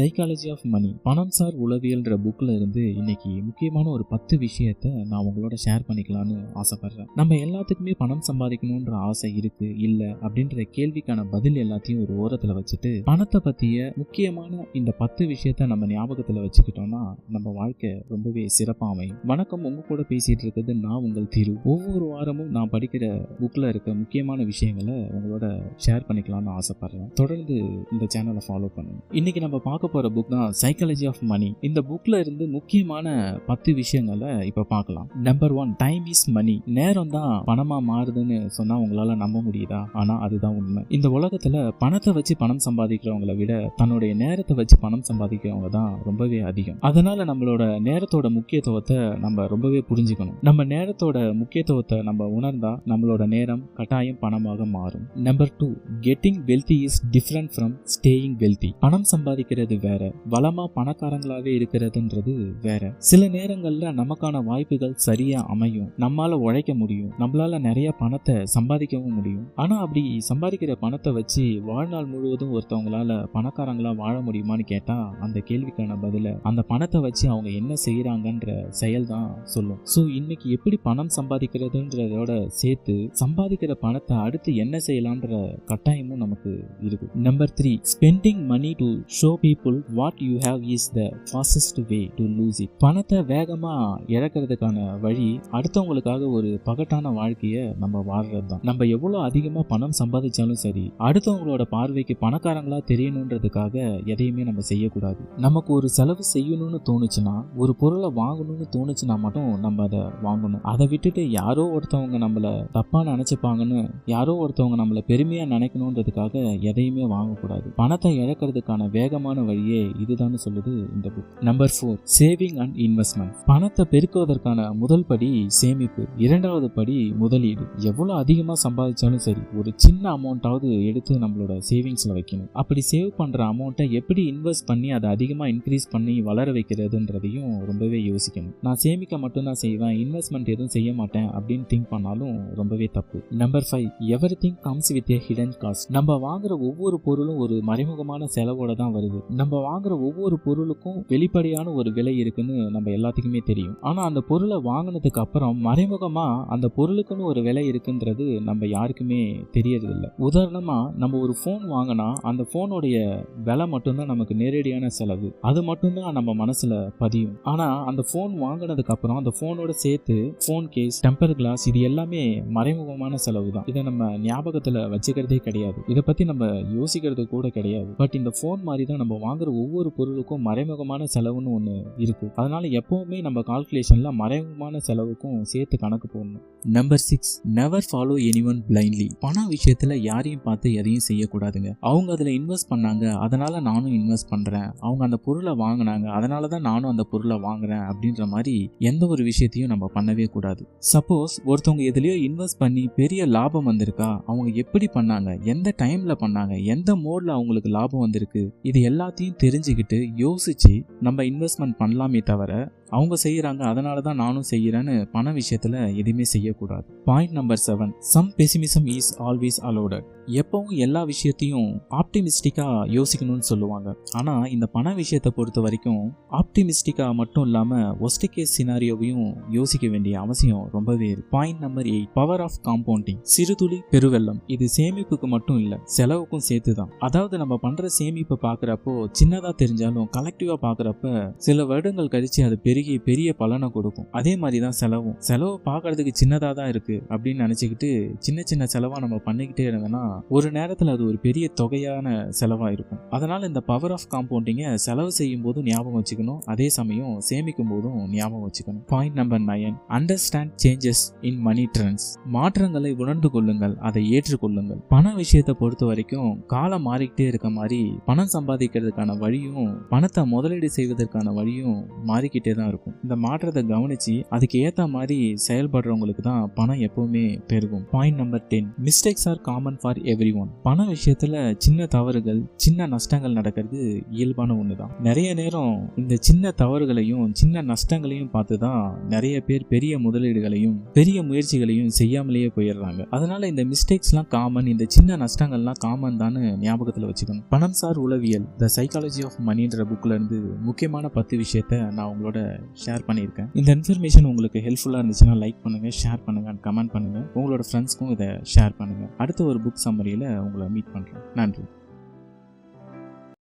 Psychology of money பணம் sir உளவியல்ன்ற புக்கில் இருந்து இன்னைக்கு முக்கியமான ஒரு பத்து விஷயத்த நான் உங்களோட ஷேர் பண்ணிக்கலாம்னு ஆசைப்படுறேன். நம்ம எல்லாத்துக்குமே பணம் சம்பாதிக்கணுன்ற ஆசை இருக்கு இல்லை அப்படின்ற கேள்விக்கான பதில் எல்லாத்தையும் ஒரு ஓரத்தில் வச்சுட்டு பணத்தை பற்றிய முக்கியமான இந்த பத்து விஷயத்த நம்ம ஞாபகத்தில் வச்சுக்கிட்டோம்னா நம்ம வாழ்க்கை ரொம்பவே சிறப்பாக அமையும். வணக்கம் உங்க கூட பேசிட்டு இருக்கிறது நான் உங்கள் தீர்வு ஒவ்வொரு வாரமும் நான் படிக்கிற புக்கில் இருக்க முக்கியமான விஷயங்களை உங்களோட ஷேர் பண்ணிக்கலாம்னு ஆசைப்படுறேன். தொடர்ந்து இந்த சேனலை ஃபாலோ பண்ணுங்க. இன்னைக்கு நம்ம பார்க்க போகிற புக் தான் சைக்காலஜி ஆஃப் மணி இந்த புக்கில் இருந்து முக்கியமான பத்து விஷயங்களை இப்போ பார்க்கலாம். நம்பர் ஒன் டைம் இஸ் மணி நேரம் தான் பணமாக மாறுதுன்னு சொன்னால் உங்களால் நம்ப முடியுதா? ஆனால் அதுதான் உண்மை. இந்த உலகத்தில் பணத்தை வச்சு பணம் சம்பாதிக்கிறவங்களை விட தன்னுடைய நேரத்தை வச்சு பணம் சம்பாதிக்கிறவங்க தான் ரொம்பவே அதிகம். அதனால் நம்மளோட நேரத்தோட முக்கியத்துவத்தை நம்ம ரொம்பவே புரிஞ்சுக்கணும். நம்ம நேரத்தோட முக்கியத்துவத்தை நம்ம உணர்ந்தா நம்மளோட நேரம் கட்டாயம் பணமாக மாறும். Number two getting wealthy is different from staying wealthy பணம் சம்பாதிக்கிறது வேற. வளமா பணக்காரங்களாவே இருக்கிறதுன்றது வேற. சில நேரங்கள்ல நமக்கான வாய்ப்புகள் சரியா அமையும். நம்மால உழைக்க முடியும். நம்மளால நிறைய பணத்தை சம்பாதிக்கவும் முடியும். ஆனா அப்படி சம்பாதிக்கிற பணத்தை வச்சு வாழ்நாள் முழுவதும் ஒருத்தவங்களால பணக்காரங்களா வாழ முடியுமான்னு கேட்டா அந்த கேள்விக்கான பதில அந்த பணத்தை வச்சு அவங்க என்ன செய்யறாங்கன்ற செயல் தான் சொல்லும். ஸோ இன்னைக்கு எப்படி பணம் சம்பாதிக்கிறதுன்றதோட சேர்த்து சம்பாதிக்கிற பணத்தை அடுத்து என்ன செய்யலான்ற கட்டாயமும் நமக்கு இருக்கு. Number three spending money to show people what you have is the fastest way to lose it பணத்தை வேகமாக இழக்கிறதுக்கான வழி அடுத்தவங்களுக்காக ஒரு பகட்டான வாழ்க்கையை நம்ம வாழ்றது தான். நம்ம எவ்வளோ அதிகமாக பணம் சம்பாதிச்சாலும் சரி அடுத்தவங்களோட பார்வைக்கு பணக்காரங்களா தெரியணுன்றதுக்காக எதையுமே நம்ம செய்யக்கூடாது. நமக்கு ஒரு செலவு செய்யணும்னு தோணுச்சுன்னா ஒரு பொருளை வாங்கணும்னு தோணுச்சுன்னா மட்டும் நம்ம அதை வாங்கணும். அதை விட்டுட்டு யாரோ ஒருத்தவங்க நம்மளை தப்பாக நினச்சிப்பாங்கன்னு யாரோ ஒருத்தவங்க நம்மளை பெருமையாக நினைக்கணுன்றதுக்காக எதையுமே வாங்கக்கூடாது. பணத்தை இழக்கிறதுக்கான வேகமான வழியே இதுதான் சொல்லுது இந்த book number four saving and investment பணத்தை பெருக்குவதற்கான முதல் படி சேமிப்பு. இரண்டாவது படி முதலீடு. எவ்வளோ அதிகமாக சம்பாதிச்சாலும் சரி ஒரு சின்ன அமௌண்ட்டாவது எடுத்து நம்மளோட சேவிங்ஸில் வைக்கணும். அப்படி சேவ் பண்ணுற அமௌண்ட்டை எப்படி இன்வெஸ்ட் பண்ணி அதை அதிகமாக இன்க்ரீஸ் பண்ணி வளர வைக்கிறதுன்றதையும் ரொம்பவே யோசிக்கணும். நான் சேமிக்க மட்டும்தான் செய்வேன் இன்வெஸ்ட்மெண்ட் எதுவும் செய்ய மாட்டேன் அப்படின்னு திங்க் பண்ணாலும் ரொம்பவே தப்பு. Number five everything comes with a hidden cost நம்ம வாங்குற ஒவ்வொரு பொருளும் ஒரு மறைமுகமான செலவோட தான் வருது. நம்ம வாங்குற ஒவ்வொரு பொருளுக்கும் வெளிப்படையான ஒரு விலை இருக்குன்னு நம்ம எல்லாத்துக்குமே தெரியும். ஆனா அந்த பொருளை வாங்கினதுக்கு அப்புறம் மறைமுகமா அந்த பொருளுக்குன்னு ஒரு விலை இருக்குன்றது நம்ம யாருக்குமே தெரியறது இல்லை உதாரணமா நம்ம ஒரு ஃபோன் வாங்கினா அந்த ஃபோனுடைய விலை மட்டும்தான் நமக்கு நேரடியான செலவு. அது மட்டும்தான் நம்ம மனசுல பதியும். ஆனா அந்த ஃபோன் வாங்கினதுக்கு அப்புறம் அந்த ஃபோனோட சேர்த்து ஃபோன் கேஸ் டெம்பர் கிளாஸ் இது எல்லாமே மறைமுகமான செலவு தான் இதை நம்ம ஞாபகத்துல வச்சுக்கிறதே கிடையாது. இதை பத்தி நம்ம யோசிக்கிறது கூட கிடையாது. பட் இந்த ஃபோன் மாதிரி தான் நம்ம வாங்குற ஒவ்வொரு பொருளுக்கும் மறைமுகமான செலவுன்னு ஒன்று இருக்குது அதனால் எப்போவுமே நம்ம கால்குலேஷனில் மறைமுகமான செலவுக்கும் சேர்த்து கணக்கு போடணும். Number six never follow anyone blindly பண விஷயத்தில் யாரையும் பார்த்து எதையும் செய்யக்கூடாதுங்க. அவங்க அதில் இன்வெஸ்ட் பண்ணாங்க அதனால் நானும் இன்வெஸ்ட் பண்ணுறேன் அவங்க அந்த பொருளை வாங்கினாங்க அதனால தான் நானும் அந்த பொருளை வாங்குறேன் அப்படின்ற மாதிரி எந்த ஒரு விஷயத்தையும் நம்ம பண்ணவே கூடாது. சப்போஸ் ஒருத்தவங்க எதுலேயோ இன்வெஸ்ட் பண்ணி பெரிய லாபம் வந்திருக்கா? அவங்க எப்படி பண்ணாங்க? எந்த டைமில் பண்ணாங்க? எந்த மோடில் அவங்களுக்கு லாபம் வந்திருக்கு? இது எல்லாத்தையும் தெரிஞ்சுக்கிட்டு யோசிச்சு நம்ம இன்வெஸ்ட்மெண்ட் பண்ணலாமே தவிர அவங்க செய்யறாங்க அதனால தான் நானும் செய்யறேன்னு பண விஷயத்துல எதுவுமே செய்யக்கூடாது. Point number seven some pessimism is always allotted எப்பவும் எல்லா விஷயத்தையும் ஆப்டிமிஸ்டிக்கா யோசிக்கணும்னு சொல்லுவாங்க. ஆனா இந்த பண விஷயத்தை பொறுத்த வரைக்கும் ஆப்டிமிஸ்டிக்கா மட்டும் இல்லாம ஒஸ்ட் கேஸ் சினாரியோவையும் யோசிக்க வேண்டிய அவசியம் ரொம்பவே இருக்கு. Point number eight power of compounding சிறுதுளி பெருவெள்ளம் இது சேமிப்புக்கு மட்டும் இல்ல செலவுக்கும் சேர்த்து தான் அதாவது நம்ம பண்ற சேமிப்பை பாக்குறப்போ சின்னதா தெரிஞ்சாலும் கலெக்டிவா பாக்குறப்ப சில வருடங்கள் கழிச்சு அது பெரிய பெருகி பெரிய பலனை கொடுக்கும். அதே மாதிரி தான் செலவும். செலவு பார்க்கறதுக்கு சின்னதாக தான் இருக்கு அப்படின்னு நினச்சிக்கிட்டு சின்ன சின்ன செலவாக நம்ம பண்ணிக்கிட்டே இருந்தோம்னா ஒரு நேரத்தில் அது ஒரு பெரிய தொகையான செலவாக இருக்கும். அதனால் இந்த பவர் ஆஃப் காம்பவுண்டிங்கை செலவு செய்யும் போதும் ஞாபகம் வச்சுக்கணும். அதே சமயம் சேமிக்கும் போதும் ஞாபகம் வச்சுக்கணும். Point number nine understand changes in money trends மாற்றங்களை உணர்ந்து கொள்ளுங்கள். அதை ஏற்றுக்கொள்ளுங்கள். பண விஷயத்தை பொறுத்த வரைக்கும் காலம் மாறிக்கிட்டே இருக்க மாதிரி பணம் சம்பாதிக்கிறதுக்கான வழியும் பணத்தை முதலீடு செய்வதற்கான வழியும் மாறிக்கிட்டே தான் இருக்கும். இந்த மாற்றத்தை கவனிச்சு அதுக்கு ஏற்ற மாதிரி செயல்படுறவங்களுக்கு தான் பணம் எப்பவுமே பெருகும். Point number ten mistakes are common for everyone பண விஷயத்துல சின்ன தவறுகள் சின்ன நஷ்டங்கள் நடக்கிறது இயல்பான ஒன்று தான் நிறைய நேரம் இந்த சின்ன தவறுகளையும் சின்ன நஷ்டங்களையும் பார்த்து தான் நிறைய பேர் பெரிய முதலீடுகளையும் பெரிய முயற்சிகளையும் செய்யாமலேயே போயிடுறாங்க. அதனால இந்த மிஸ்டேக்ஸ்லாம் காமன் இந்த சின்ன நஷ்டங்கள்லாம் காமன் தான் ஞாபகத்தில் வச்சுக்கணும். பணம் சார் உளவியல். த சைக்காலஜி ஆஃப் மணின்ற புக்ல இருந்து முக்கியமான பத்து விஷயத்த நான் உங்களோட ஷேர் பண்ணியிருக்கேன். இந்த இன்ஃபர்மேஷன் உங்களுக்கு ஹெல்ப்ஃபுல்லாக இருந்துச்சுன்னா லைக் பண்ணுங்கள் ஷேர் பண்ணுங்க கமெண்ட் பண்ணுங்கள் உங்களோட ஃப்ரெண்ட்ஸ்க்கும் இதை ஷேர் பண்ணுங்க. அடுத்த ஒரு புக் சம்மரியில் உங்களை மீட் பண்ணுறேன் நன்றி.